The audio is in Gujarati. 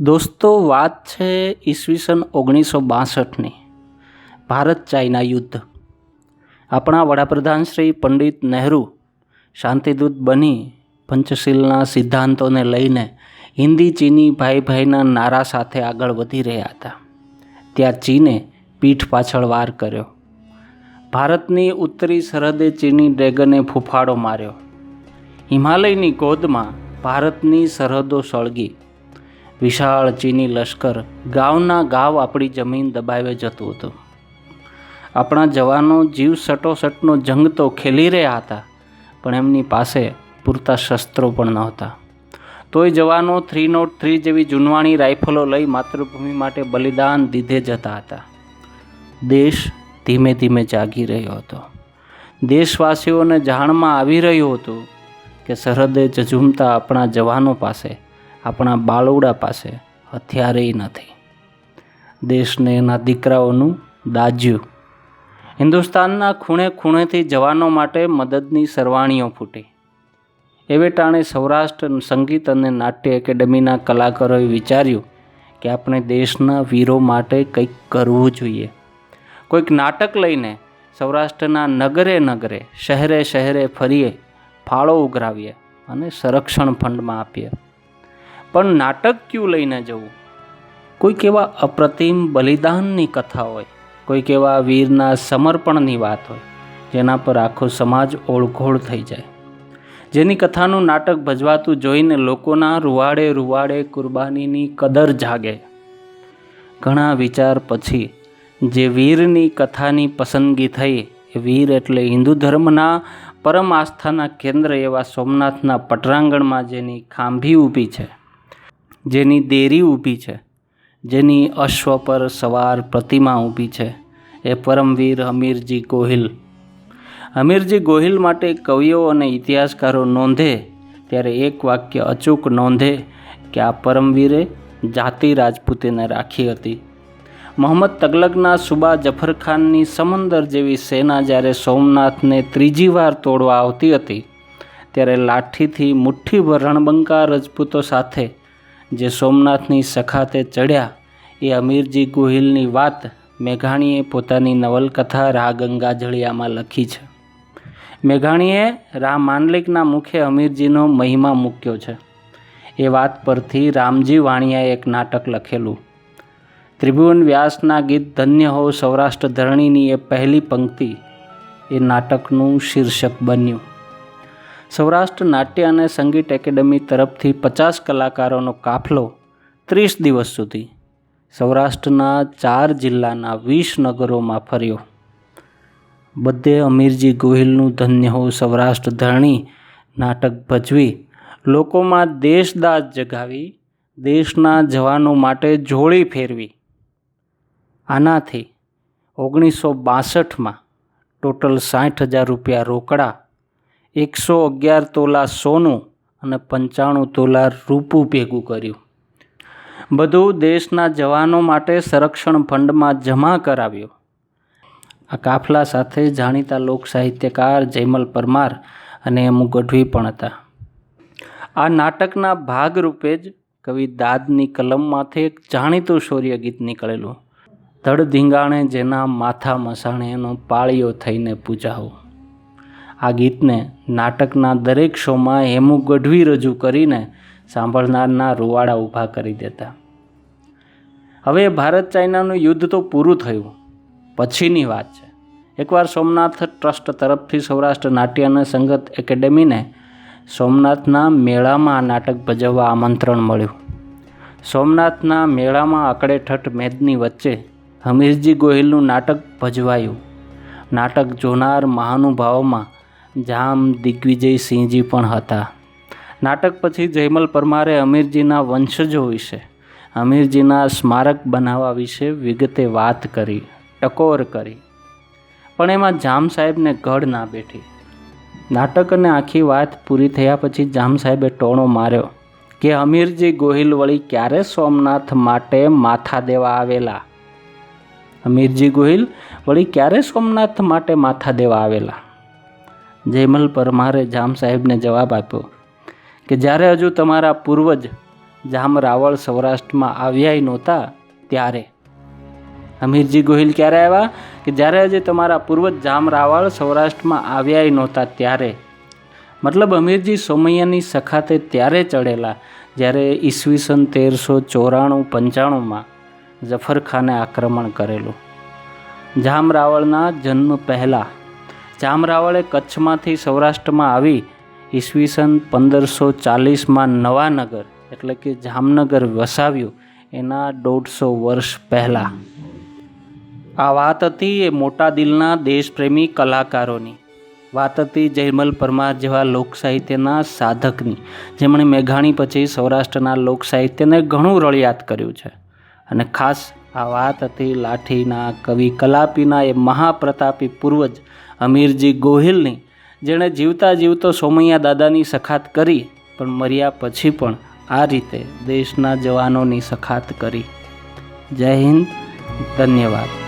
દોસ્તો, વાત છે ઈસવીસન ઓગણીસો બાસઠની. ભારત ચાઇના યુદ્ધ. આપણા વડાપ્રધાન શ્રી પંડિત નહેરુ શાંતિદૂત બની પંચશીલના સિદ્ધાંતોને લઈને હિન્દી ચીની ભાઈ ભાઈના નારા સાથે આગળ વધી રહ્યા હતા. ત્યાં ચીને પીઠ પાછળ વાર કર્યો. ભારતની ઉત્તરી સરહદે ચીની ડ્રેગને ફૂફાડો માર્યો. હિમાલયની ગોદમાં ભારતની સરહદો સળગી. વિશાળ ચીની લશ્કર ગાવના ગાવ આપણી જમીન દબાવે જતું હતું. આપણા જવાનો જીવ સટોસટનો જંગ તો ખેલી રહ્યા હતા, પણ એમની પાસે પૂરતા શસ્ત્રો પણ નહોતા. તોય જવાનો થ્રી નોટ થ્રી જેવી જૂનવાણી રાઇફલો લઈ માતૃભૂમિ માટે બલિદાન દીધે જતા હતા. દેશ ધીમે ધીમે જાગી રહ્યો હતો. દેશવાસીઓને જાણમાં આવી રહ્યું હતું કે સરહદે ઝઝૂમતા આપણા જવાનો પાસે આપણા બાળુડા પાસે હથિયારેય નથી. દેશને એના દીકરાઓનું દાજ્યું. હિન્દુસ્તાનના ખૂણે ખૂણેથી જવાનો માટે મદદની સરવાણીઓ ફૂટી. એવે ટાણે સૌરાષ્ટ્ર સંગીત અને નાટ્ય એકેડમીના કલાકારોએ વિચાર્યું કે આપણે દેશના વીરો માટે કંઈક કરવું જોઈએ. કોઈક નાટક લઈને સૌરાષ્ટ્રના નગરે નગરે, શહેરે શહેરે ફરીએ, ફાળો ઉઘરાવીએ અને સંરક્ષણ ફંડમાં આપીએ. પણ નાટક ક્યું લઈને જવું? કોઈક એવા અપ્રતિમ બલિદાનની કથા હોય, કોઈક એવા વીરના સમર્પણની વાત હોય, જેના પર આખો સમાજ ઓળઘોળ થઈ જાય. જેની કથાનું નાટક ભજવાતું જોઈને લોકોના રૂવાડે રૂવાડે કુરબાનીની કદર જાગે. ઘણા વિચાર પછી, જે વીરની કથાની પસંદગી થઈ, એ વીર એટલે હિન્દુ ધર્મના પરમ આસ્થાના કેન્દ્ર એવા સોમનાથના પટરાંગણમાં જેની ખાંભી ઊભી છે. જેની દેરી ઊભી છે, જેની અશ્વ પર સવાર પ્રતિમા ઊભી છે, એ પરમવીર હમીરજી ગોહિલ. હમીરજી ગોહિલ માટે કવિઓ અને ઇતિહાસકારો નોંધે, ત્યારે એક વાક્ય અચૂક નોંધે કે આ પરમવીરે જાતિ રાજપૂતીને રાખી હતી. મોહમ્મદ તગલગના સુબા જફરખાનની સમંદર જેવી સેના જ્યારે સોમનાથને ત્રીજી વાર તોડવા આવતી હતી, ત્યારે લાઠીથી મુઠ્ઠીભર રણબંકા રજપૂતો સાથે જે સોમનાથની સખાતે ચડ્યા, એ અમીરજી ગોહિલની વાત મેઘાણીએ પોતાની નવલકથા રા ગંગાજળિયામાં લખી છે. મેઘાણીએ રા માંડલિકના મુખે અમીરજીનો મહિમા મૂક્યો છે. એ વાત પરથી રામજી વાણિયાએ એક નાટક લખેલું. ત્રિભુવન વ્યાસના ગીત ધન્ય હો સૌરાષ્ટ્ર ધરણીની એ પહેલી પંક્તિ. એ નાટકનું શીર્ષક બન્યું. સૌરાષ્ટ્ર નાટ્ય અને સંગીત એકેડમી તરફથી પચાસ કલાકારોનો કાફલો ત્રીસ દિવસ સુધી સૌરાષ્ટ્રના ચાર જિલ્લાના વીસ નગરોમાં ફર્યો. બધે અમીરજી ગોહિલનું ધન્ય હો સૌરાષ્ટ્ર ધરણી, નાટક ભજવી, લોકોમાં દેશદાજ જગાવી, દેશના જવાનો માટે જોડી ફેરવી. આનાથી ઓગણીસો બાસઠમાં ટોટલ સાઠ હજાર રૂપિયા રોકડા એકસો અગિયાર તોલા સોનું અને પંચાણું તોલા રૂપું ભેગું કર્યું. બધું દેશના જવાનો માટે સંરક્ષણ ફંડમાં જમા કરાવ્યું. આ કાફલા સાથે જાણીતા લોક સાહિત્યકાર જયમલ પરમાર અને એમુ ગઢવી પણ હતા. આ નાટકના ભાગરૂપે જ કવિ દાદની કલમમાંથી એક જાણીતું શૌર્ય ગીત નીકળેલું. ધડ ધીંગાણે જેના માથા મસાણે એનો પાળીઓ થઈને પૂજાવો આ ગીતને નાટકના દરેક શોમાં હેમુ ગઢવી રજૂ કરીને સાંભળનારના રૂવાડા ઊભા કરી દેતા. હવે ભારત ચાઇનાનું યુદ્ધ તો પૂરું થયું. પછીની વાત છે. એકવાર સોમનાથ ટ્રસ્ટ તરફથી સૌરાષ્ટ્ર નાટ્ય અને સંગત એકેડેમીને સોમનાથના મેળામાં આ નાટક ભજવવા આમંત્રણ મળ્યું. સોમનાથના મેળામાં અકડેઠઠ મેદની વચ્ચે હમીરજી ગોહિલનું નાટક ભજવાયું. નાટક જોનાર મહાનુભાવોમાં જામ દિગ્વિજયસિંહજી પણ હતા. નાટક પછી જયમલ પરમારે અમીરજીના વંશજો વિશે, અમીરજીના સ્મારક બનાવવા વિશે વિગતે વાત કરી, ટકોર કરી. પણ એમાં જામ સાહેબને ગઢ ના બેઠી. નાટક અને આખી વાત પૂરી થયા પછી જામ સાહેબે ટોણો માર્યો કે અમીરજી ગોહિલ વળી ક્યારે સોમનાથ માટે માથા દેવા આવેલા? અમીરજી ગોહિલ વળી ક્યારે સોમનાથ માટે માથા દેવા આવેલા? જયમલ પરમારે જામ સાહેબને જવાબ આપ્યો કે જ્યારે હજુ તમારા પૂર્વજ જામ રાવળ સૌરાષ્ટ્રમાં આવ્યાય નહોતા ત્યારે. હમીરજી ગોહિલ ક્યારે આવ્યા? કે જ્યારે હજી તમારા પૂર્વજ જામ રાવળ સૌરાષ્ટ્રમાં આવ્યાય નહોતા ત્યારે. મતલબ હમીરજી સોમૈયાની સખાતે ત્યારે ચડેલા, જ્યારે ઈસવીસન તેરસો ચોરાણું પંચાણુંમાં જફરખાને આક્રમણ કરેલું. જામ રાવળના જન્મ પહેલાં જામ રાવળે કચ્છમાંથી સૌરાષ્ટ્રમાં આવી ઈસવીસન પંદરસો ચાલીસમાં નવાનગર, એટલે કે જામનગર વસાવ્યું એના દોઢસો વર્ષ પહેલાં. આ વાત હતી એ મોટા દિલના દેશપ્રેમી કલાકારોની. વાત હતી જયમલ પરમાર જેવા લોક સાહિત્યના સાધકની, જેમણે મેઘાણી પછી સૌરાષ્ટ્રના લોક સાહિત્યને ઘણું રળિયાત કર્યું છે. અને ખાસ આ વાત હતી લાઠીના કવિ કલાપીના એ મહાપ્રતાપી પૂર્વજ અમીરજી ગોહિલની, જેણે જીવતા જીવતો સોમૈયા દાદાની સખાત કરી, પણ મર્યા પછી પણ આ રીતે દેશના જવાનોની સખાત કરી. જય હિન્દ, ધન્યવાદ.